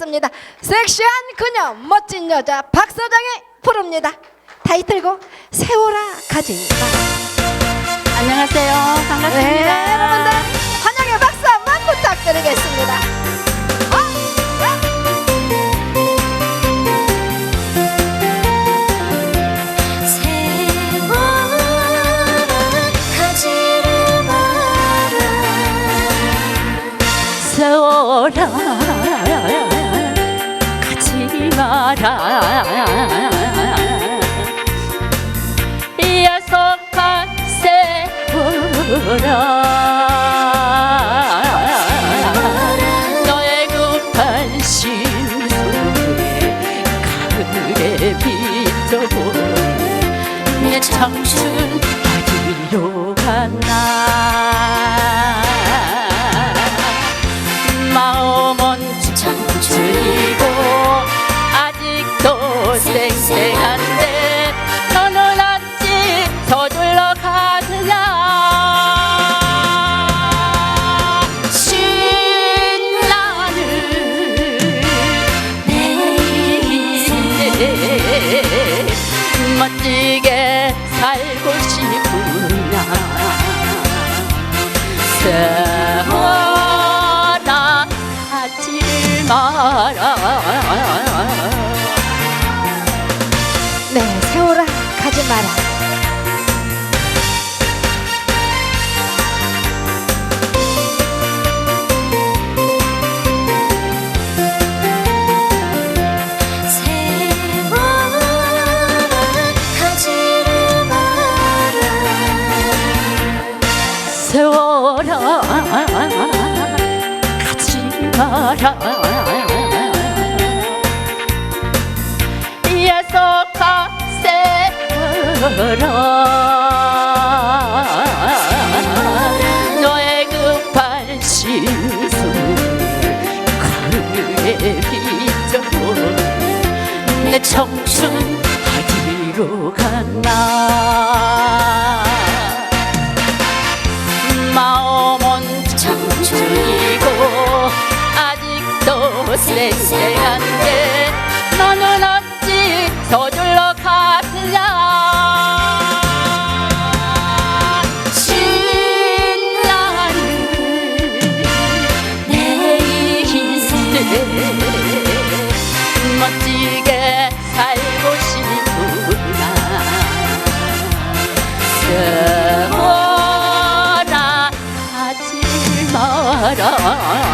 부르겠습니다. 섹시한 그녀, 멋진 여자 박서장이 부릅니다. 타이틀곡 세월아 가지 마. 안녕하세요. 반갑습니다. 네, 여러분들 환영의 박수 한번 부탁드리겠습니다. 어? 가지를 마라 세월아 마라 야속한 세월아 너의 급한 심소에 가을에 비춰보니 내 청춘 어디로 갔나 멋지게 살고 싶구나 세월아 하지 마라 네, 세월아 가지 마라. 세월아 가지 마라 예속한 세월아 너의 급한 심술 가을에 비춰본 내 청춘 어디로 갔나 쌩쌩한데 너는 어찌 서둘러 가느냐? 신나는 내 인생 멋지게 살고 싶구나. 세월아 하지 마라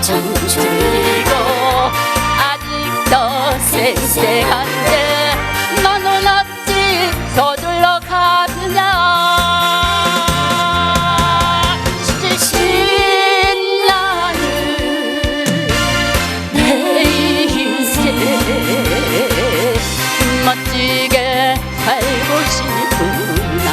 청춘이고 아직도 쎄쎄한데 너는 어찌 서둘러 가느냐? 신나는 내 인생. 멋지게 살고 싶구나.